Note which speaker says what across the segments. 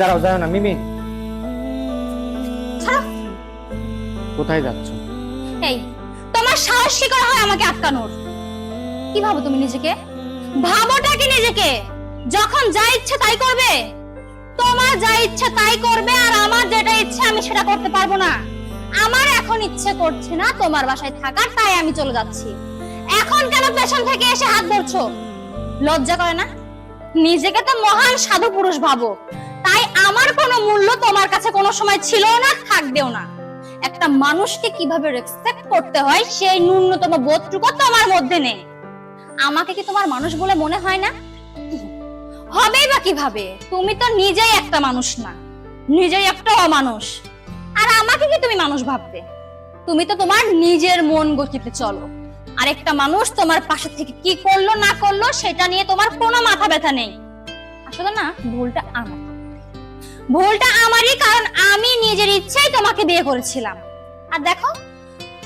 Speaker 1: দাঁড়াও যাও না মিমি। কোথায় যাচ্ছ?
Speaker 2: এই তোমার সাহস কি করে হয় আমাকে আটকানোর। কি ভাবো তুমি নিজেকে? ভাবোটা কি নিজেকে? যখন যা ইচ্ছে তাই করবে। তোমার যা ইচ্ছে তাই করবে আর আমার যেটা ইচ্ছে আমি সেটা করতে পারব না। আমার এখন ইচ্ছে করছে না তোমার বাসায় থাকার তাই আমি চলে যাচ্ছি। এখন কেন পেছন থেকে এসে হাত ধরছো? লজ্জা করে না? নিজেকে তো মহান সাধু পুরুষ ভাবো। তাই আমার কোনো মূল্য তোমার কাছে কোনো সময় ছিল না, থাকবেও না। একটা মানুষকে কীভাবে রেসপেক্ট করতে হয় সেই ন্যূনতম বোধটুকু তোমার মধ্যে নেই। আমাকে কি তোমার মানুষ বলে মনে হয় না? হবেই বা কীভাবে? তুমি তো নিজেই একটা মানুষ না। নিজেই একটা অমানুষ। আর আমাকে কি তুমি মানুষ ভাববে? তুমি তো তোমার নিজের মন গতিতে চলো। আর একটা মানুষ তোমার পাশে থেকে কি করল না করল, সেটা নিয়ে তোমার কোনো মাথা ব্যথা নেই। আসলে না, ভুলটা আমার। ভুলটা আমারই, কারণ আমি নিজের ইচ্ছেই তোমাকে বিয়ে করেছিলাম। আর দেখো,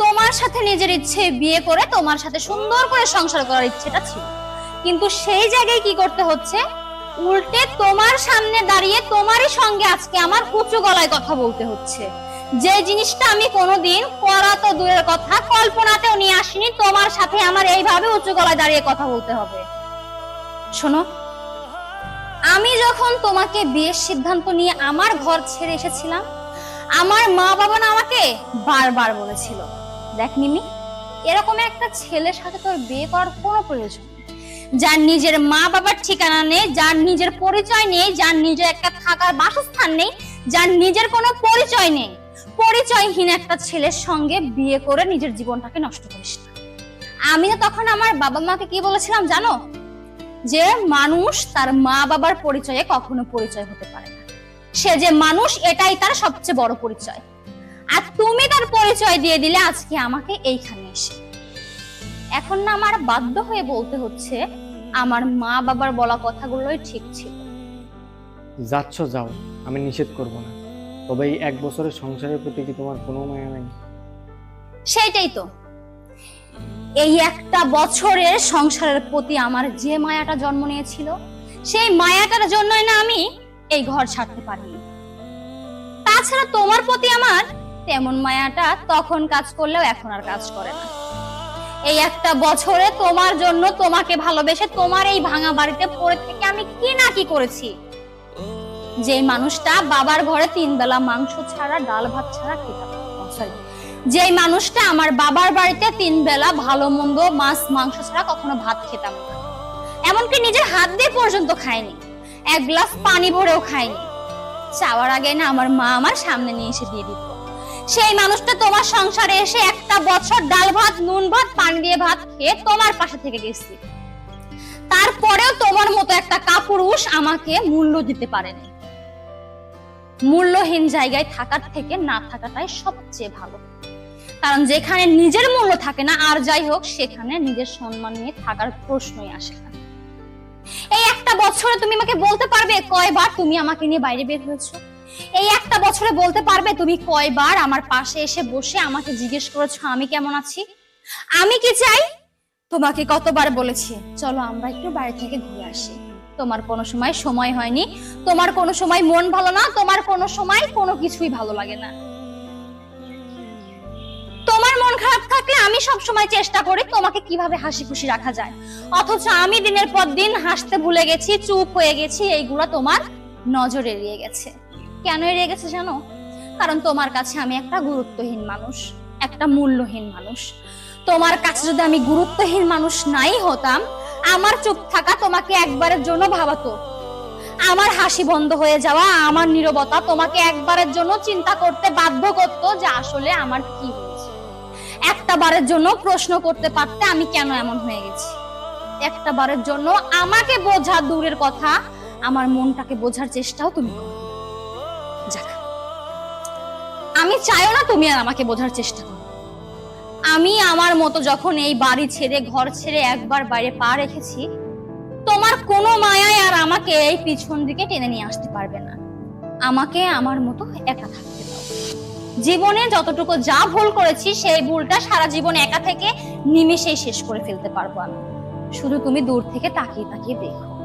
Speaker 2: তোমার সাথে নিজের ইচ্ছে বিয়ে করে তোমার সাথে সুন্দর করে সংসার করার ইচ্ছেটা ছিল। কিন্তু সেই জায়গায় কি করতে হচ্ছে? উল্টে তোমার সামনে দাঁড়িয়ে তোমারই সঙ্গে আজকে আমার উঁচু গলায় কথা বলতে হচ্ছে। যে জিনিসটা আমি কোনোদিন করা তো দূরের কথা, কল্পনাতেও নিয়ে আসিনি, তোমার সাথে আমার এইভাবে উঁচু গলায় দাঁড়িয়ে কথা বলতে হবে। শোনো আমি যখন তোমাকে বিয়ের সিদ্ধান্ত নিয়ে আমার ঘর ছেড়ে এসেছিলাম, আমার মা বাবা না আমাকে বারবার বলেছিল, দেখ মিমি, এরকম একটা ছেলের সাথে তোর বিয়ে করার কোনো প্রয়োজন। যার নিজের মা বাবার ঠিকানা নেই, যার নিজের পরিচয় নেই, যার নিজের একটা থাকার বাসস্থান নেই, যার নিজের কোনো পরিচয় নেই। পরিচয়হীন একটা ছেলের সঙ্গে বিয়ে করে নিজের জীবনটাকে নষ্ট করিস না। আমি না তখন আমার বাবা মাকে কি বলেছিলাম জানো? যে মানুষ তার মা বাবার পরিচয়ে কখনো পরিচয় হতে পারে না। সে যে মানুষ এটাই তার সবচেয়ে বড় পরিচয়। আর তুমি তার পরিচয় দিয়ে দিলে আজকে আমাকে এইখানে এসে। এখন না আমার বাধ্য হয়ে বলতে হচ্ছে আমার মা বাবার বলা কথাগুলোই ঠিক ছিল।
Speaker 1: যাচ্ছ যাও। আমি নিষেধ করব না। তবে এই এক বছরের সংসারের প্রতি কি তোমার কোনো মায়া নাই?
Speaker 2: সেইটাই তো। এই একটা বছরের সংসারের প্রতি আমার যে মায়াটা জন্ম নিয়েছিল, সেই মায়াটার জন্যই না আমি এই ঘর ছাড়তে পারিনি। তাছাড়া তোমার প্রতি আমার তেমন মায়াটা তখন কাজ করলেও এখন আর কাজ করে না। এই একটা বছরে তোমার জন্য তোমাকে ভালোবেসে তোমার এই ভাঙা বাড়িতে পড়ে থেকে আমি কি না কি করেছি? যে মানুষটা বাবার ঘরে তিন বেলা মাংস ছাড়া, ডাল ভাত ছাড়া খেতাম। যে মানুষটা আমার বাবার বাড়িতে তিন বেলা ভালো মন্দ মাছ, মাংস ছাড়া কখনো ভাত খেতাম না। এমনকি নিজের হাত দিয়ে পর্যন্ত খাইনি। এক গ্লাস পানি ভরেও খাইনি। চাওয়ার আগে না আমার মা আমার সামনে নিয়ে এসে দিয়ে দিত। সেই মানুষটা তোমার সংসারে এসে একটা বছর ডাল ভাত, নুন ভাত, পানি দিয়ে ভাত খেয়ে তোমার পাশে থেকে গেছি। তারপরেও তোমার মতো একটা কাপুরুষ আমাকে মূল্য দিতে পারেনি। মূল্যহীন জায়গায় থাকার থেকে না থাকাটাই সবচেয়ে ভালো। কারণ যেখানে নিজের মূল্য থাকে না, আর যাই হোক, সেখানে নিজের সম্মান নিয়ে থাকার প্রশ্নই আসে না। এই একটা বছরে তুমি আমাকে বলতে পারবে কয়বার তুমি আমাকে নিয়ে বাইরে বের হয়েছো? এই একটা বছরে বলতে পারবে তুমি কয়বার আমার পাশে এসে বসে আমাকে জিজ্ঞেস করেছ, আমি কেমন আছি? আমি কি চাই? তোমাকে কতবার বলেছি, চলো আমরা একটু বাইরে থেকে ঘুরে আসি। তোমার কোনো সময় সময় হয়নি, তোমার কোনো সময় মন ভালো না, তোমার কোনো সময় কোনো কিছুই ভালো লাগে না। তোমার মন খারাপ থাকলে আমি সব সময় চেষ্টা করি তোমাকে কীভাবে হাসি খুশি রাখা যায়। অথচ আমি দিনের পর দিন হাসতে ভুলে গেছি, চুপ হয়ে গেছি, এইগুলা তোমার নজর এড়িয়ে গেছে। কেন এড়িয়ে গেছে জানো? কারণ তোমার কাছে আমি একটা গুরুত্বহীন মানুষ, একটা মূল্যহীন মানুষ। তোমার কাছে যদি আমি গুরুত্বহীন মানুষ নাই হতাম, আমার চুপ থাকা তোমাকে একবারের জন্য ভাবাতো। আমার হাসি বন্ধ হয়ে যাওয়া, আমার নীরবতা তোমাকে একবারের জন্য চিন্তা করতে বাধ্য করতো যে আসলে আমার কি একটা বারের জন্য প্রশ্ন করতে পারতে আমি কেন এমন হয়ে গেছি? একটা বারের জন্য আমাকে বোঝা দূরের কথা, আমার মনটাকে বোঝার চেষ্টাও তুমি আমি চাইও না তুমি আর আমাকে বোঝার চেষ্টা করো। আমি আমার মতো যখন এই বাড়ি ছেড়ে, ঘর ছেড়ে একবার বাইরে পা রেখেছি, তোমার কোনো মায়ায় আর আমাকে এই পিছন দিকে টেনে নিয়ে আসতে পারবে না। আমাকে আমার মতো একা থাকতে জীবনে যতটুকু যা ভুল করেছি, সেই ভুলটা সারা জীবন একা থেকে নিমেষেই শেষ করে ফেলতে পারব আমি। শুধু তুমি দূর থেকে তাকিয়ে তাকিয়ে দেখো।